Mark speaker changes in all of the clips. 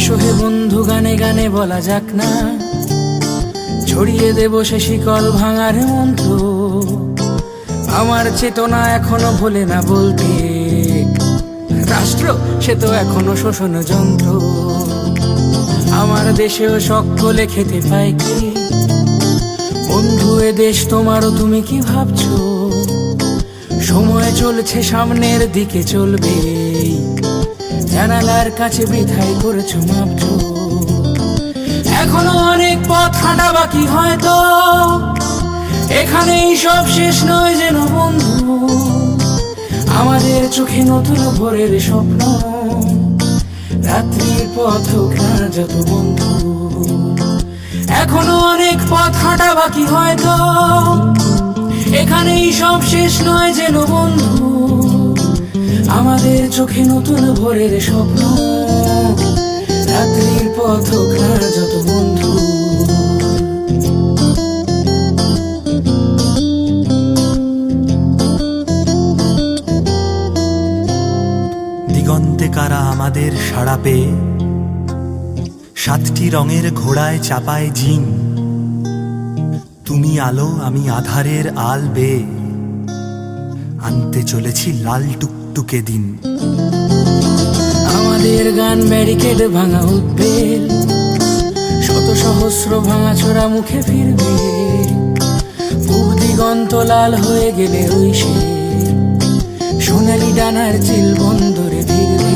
Speaker 1: এসো হে বন্ধু গানে গানে বলা যাক না। ছড়িয়ে দেব সে শিকল ভাঙার মন্ত্র। আমার চেতনা এখনও ভোলে না বলতে। রাষ্ট্র, সে তো এখনও শোষণ যন্ত্র। আমার দেশেও সকলে খেতে পায় কি? বন্ধু, এ দেশ তোমারও তুমি কি ভাবছ? সময় চলছে, সামনের দিকে চলবে। জানালার কাছে বৃথাই করেছ মাপছো এখনও অনেক পথ হাঁটা বাকি হয়তো। এখানেই সব শেষ নয় যেন বন্ধু। আমাদের চোখে নতুন ভোরের স্বপ্ন। রাত্রির পথ যত বন্ধু। এখনও অনেক পথ হাঁটা বাকি হয়তো। এখানেই সব শেষ নয় যেন বন্ধু। আমাদের চোখে নতুন ভোরের স্বপ্ন। রাত্রির পথ যত বন্ধু।
Speaker 2: দিগন্তে কারা আমাদের সাড়া পেয়ে? সাতটি রঙের ঘোড়ায় চাপায় জিন। তুমি আলো, আমি আধারের আল বে আনতে চলেছি লাল টুকটুকে দিন।
Speaker 1: আমাদের গান ব্যারিকেড ভাঙা উদ্বেল। শত সহস্র ভাঙা ছোড়া মুখে ফিরবে। দিগন্ত লাল হয়ে গেলে ওই সে। সোনালি ডানার চিল বন্দরে ফিরবে।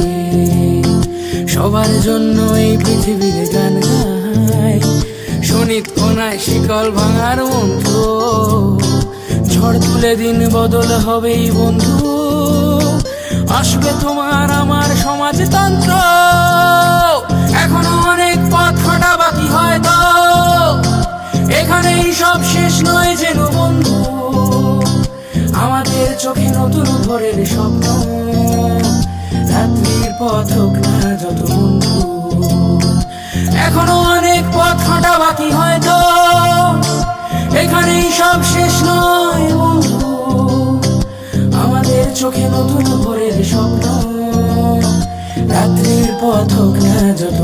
Speaker 1: সবার জন্য এই পৃথিবীর গান গায়। শনিত কোনায় শিকল ভাঙার মন্ত্র। ঝড় তুলে দিন বদল হবেই বন্ধু। আসবে তোমার আমার সমাজতন্ত্র। এখনও অনেক পথ হাঁটা বাকি হয়তো। এখানেই সব শেষ নয় যেন বন্ধু। আমাদের চোখে নতুন ভোরের স্বপ্ন। রাত্রির পথ হোক না যত বন্ধু। এখনও অনেক পথ হাঁটা বাকি হয়তো। এখানেই সব শেষ নয়। চোখে নতুন ভোরের স্বপ্ন। রাত্রির পথ না যত